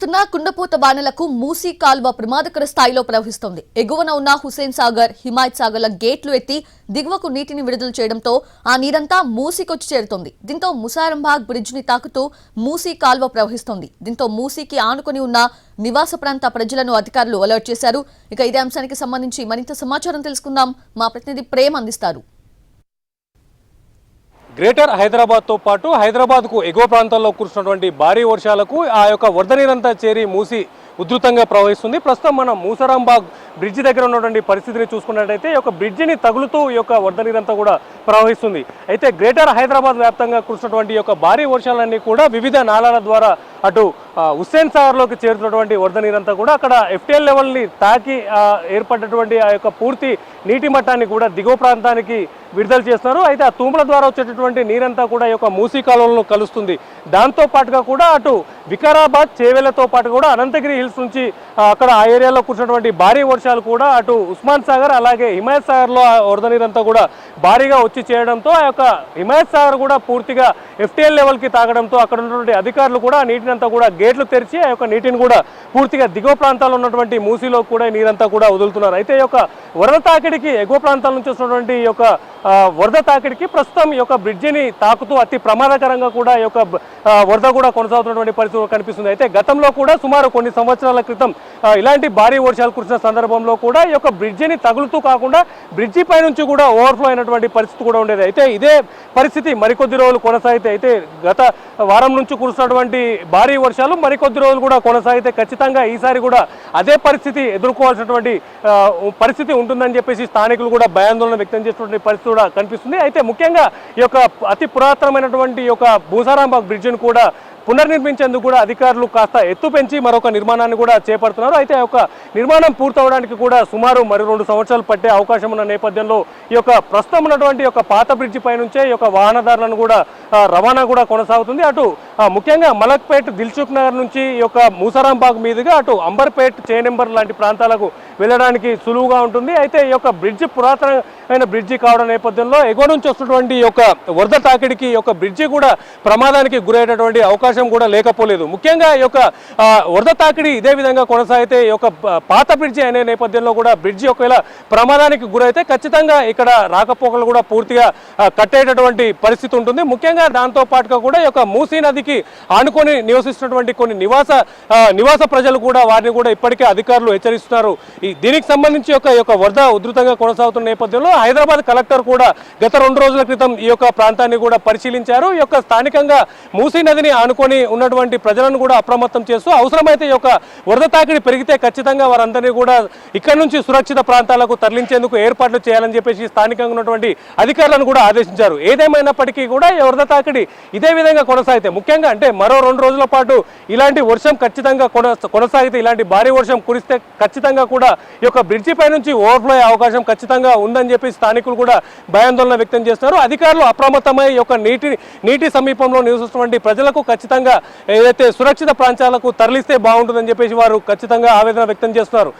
కురుస్తున్న కుండపోత బాణలకు మూసీ కాల్వ ప్రమాదకర స్థాయిలో ప్రవహిస్తోంది. ఎగువన ఉన్న హుసేన్ సాగర్ హిమాయత్ సాగర్ల గేట్లు ఎత్తి దిగువకు నీటిని విడుదల చేయడంతో ఆ నీరంతా మూసీకొచ్చి చేరుతోంది. దీంతో ముసారంబాగ్ బ్రిడ్జ్ని తాకుతూ మూసీ కాల్వ ప్రవహిస్తోంది. దీంతో మూసీకి ఆనుకుని ఉన్న నివాస ప్రాంత ప్రజలను అధికారులు అలర్ట్ చేశారు. ఇక ఇదే అంశానికి సంబంధించి మరింత సమాచారం తెలుసుకుందాం. మా ప్రతినిధి ప్రేమ్ అందిస్తారు. గ్రేటర్ హైదరాబాద్తో పాటు హైదరాబాద్కు ఎగువ ప్రాంతాల్లో కురిసినటువంటి భారీ వర్షాలకు ఆ యొక్క వరద నీరంతా చేరి మూసి ఉధృతంగా ప్రవహిస్తుంది. ప్రస్తుతం మనం మూసరాంబాగ్ బ్రిడ్జి దగ్గర ఉన్నటువంటి పరిస్థితిని చూసుకున్నట్టయితే ఈ యొక్క బ్రిడ్జిని తగులుతూ ఈ యొక్క వరద నీరంతా కూడా ప్రవహిస్తుంది. అయితే గ్రేటర్ హైదరాబాద్ వ్యాప్తంగా కురిసినటువంటి యొక్క భారీ వర్షాలన్నీ కూడా వివిధ నాలాల ద్వారా అటు హుస్సేన్ సాగర్లోకి చేరుతున్నటువంటి వరద నీరంతా కూడా అక్కడ ఎఫ్టీఎల్ లెవెల్ని తాకి ఏర్పడినటువంటి ఆ యొక్క పూర్తి నీటి మట్టాన్ని కూడా దిగువ ప్రాంతానికి విడుదల చేస్తున్నారు. అయితే ఆ తూముల ద్వారా వచ్చేటటువంటి నీరంతా కూడా ఈ యొక్క మూసీ కాలువలను కలుస్తుంది. దాంతో పాటుగా కూడా అటు వికారాబాద్ చేవేలతో పాటు కూడా అనంతగిరి హిల్స్ నుంచి అక్కడ ఆ ఏరియాలో కూర్చున్నటువంటి భారీ వర్షాలు కూడా అటు ఉస్మాన్ సాగర్ అలాగే హిమాయత్ సాగర్లో వరద నీరంతా కూడా భారీగా వచ్చి చేయడంతో ఆ యొక్క హిమాయత్ సాగర్ కూడా పూర్తిగా ఎఫ్టీఎల్ లెవెల్కి తాగడంతో అక్కడ ఉన్నటువంటి అధికారులు కూడా నీటినంతా నీటిని అంతా కూడా గేట్లు తెరిచి ఆ యొక్క నీటిని కూడా పూర్తిగా దిగువ ప్రాంతాల్లో ఉన్నటువంటి మూసీలో కూడా నీరంతా కూడా వదులుతున్నారు. అయితే ఈ యొక్క వరద తాకిడికి ఎగువ ప్రాంతాల నుంచి వస్తున్నటువంటి ఈ యొక్క వరద తాకిడికి ప్రస్తుతం ఈ యొక్క బ్రిడ్జిని తాకుతూ అతి ప్రమాదకరంగా కూడా ఈ యొక్క వరద కూడా కొనసాగుతున్నటువంటి పరిస్థితి కనిపిస్తుంది. అయితే గతంలో కూడా సుమారు కొన్ని సంవత్సరాల క్రితం ఇలాంటి భారీ వర్షాలు కురిసిన సందర్భంలో కూడా ఈ యొక్క బ్రిడ్జిని తగులుతూ కాకుండా బ్రిడ్జి పై నుంచి కూడా ఓవర్ఫ్లో అయినటువంటి పరిస్థితి కూడా ఉండేది. అయితే ఇదే పరిస్థితి మరికొద్ది రోజులు కొనసాగితే అయితే గత వారం నుంచి కురుస్తున్నటువంటి భారీ వర్షాలు మరికొద్ది రోజులు కూడా కొనసాగితే ఖచ్చితంగా ఈసారి కూడా అదే పరిస్థితి ఎదుర్కోవాల్సినటువంటి పరిస్థితి ఉంటుందని చెప్పేసి స్థానికులు కూడా భయాందోళన వ్యక్తం చేస్తున్నటువంటి పరిస్థితి కూడా కనిపిస్తుంది. అయితే ముఖ్యంగా ఈ యొక్క అతి పురాతనమైనటువంటి ఈ యొక్క భూసారాంబాగ్ బ్రిడ్జిని కూడా పునర్నిర్మించేందుకు కూడా అధికారులు కాస్త ఎత్తు పెంచి మరొక నిర్మాణాన్ని కూడా చేపడుతున్నారు. అయితే ఆ యొక్క నిర్మాణం పూర్తవడానికి కూడా సుమారు మరి రెండు సంవత్సరాలు పట్టే అవకాశం ఉన్న నేపథ్యంలో ఈ యొక్క ప్రస్తుతం ఉన్నటువంటి యొక్క పాత బ్రిడ్జి పై నుంచే ఈ యొక్క వాహనదారులను కూడా రవాణా కూడా కొనసాగుతుంది. అటు ముఖ్యంగా మలక్పేట్ దిల్చుక్ నగర్ నుంచి ఈ యొక్క మూసారాంబాగ్ మీదుగా అటు అంబర్పేట్ చేనెంబర్ లాంటి ప్రాంతాలకు వెళ్ళడానికి సులువుగా ఉంటుంది. అయితే ఈ యొక్క బ్రిడ్జి పురాతనమైన బ్రిడ్జి కావడం నేపథ్యంలో ఎగువ నుంచి వస్తున్నటువంటి ఈ యొక్క వరద తాకిడికి ఈ యొక్క బ్రిడ్జి కూడా ప్రమాదానికి గురయ్యేటటువంటి అవకాశం కూడా లేకపోలేదు. ముఖ్యంగా ఈ యొక్క వరద తాకిడి ఇదే విధంగా కొనసాగితే ఈ యొక్క పాత బ్రిడ్జి అనే నేపథ్యంలో కూడా బ్రిడ్జి ఒకవేళ ప్రమాదానికి గురైతే ఖచ్చితంగా ఇక్కడ రాకపోకలు కూడా పూర్తిగా కట్టేటటువంటి పరిస్థితి ఉంటుంది. ముఖ్యంగా దాంతో పాటుగా కూడా ఈ యొక్క మూసీ నదికి ఆనుకొని నివసిస్తున్నటువంటి కొన్ని నివాస నివాస ప్రజలు కూడా వారిని కూడా ఇప్పటికే అధికారులు హెచ్చరిస్తున్నారు. ఈ దీనికి సంబంధించి యొక్క ఈ యొక్క వరద ఉధృతంగా కొనసాగుతున్న నేపథ్యంలో హైదరాబాద్ కలెక్టర్ కూడా గత రెండు రోజుల క్రితం ఈ యొక్క ప్రాంతాన్ని కూడా పరిశీలించారు. ఈ యొక్క స్థానికంగా మూసీ నదిని ఆనుకొని ఉన్నటువంటి ప్రజలను కూడా అప్రమత్తం చేస్తూ అవసరమైతే ఈ యొక్క వరద తాకిడి పెరిగితే ఖచ్చితంగా వారందరినీ కూడా ఇక్కడ నుంచి సురక్షిత ప్రాంతాలకు తరలించేందుకు ఏర్పాట్లు చేయాలని చెప్పేసి స్థానికంగా ఉన్నటువంటి అధికారులను కూడా ఆదేశించారు. ఏదేమైనప్పటికీ కూడా ఈ వరద తాకిడి ఇదే విధంగా కొనసాగితే ముఖ్యంగా అంటే మరో రెండు రోజుల పాటు ఇలాంటి వర్షం ఖచ్చితంగా కొనసాగితే ఇలాంటి భారీ వర్షం కురిస్తే ఖచ్చితంగా కూడా ఈ యొక్క బ్రిడ్జి పై నుంచి ఓవర్ఫ్లో అయ్యే అవకాశం ఖచ్చితంగా ఉందని చెప్పి స్థానికులు కూడా భయాందోళన వ్యక్తం చేస్తున్నారు. అధికారులు అప్రమత్తమై ఈ యొక్క నీటి నీటి సమీపంలో నివసిస్తున్నటువంటి ప్రజలకు ఖచ్చితంగా ఖచ్చితంగా ఏదైతే సురక్షిత ప్రాంతాలకు తరలిస్తే బాగుంటుందని చెప్పేసి వారు ఖచ్చితంగా ఆవేదన వ్యక్తం చేస్తున్నారు.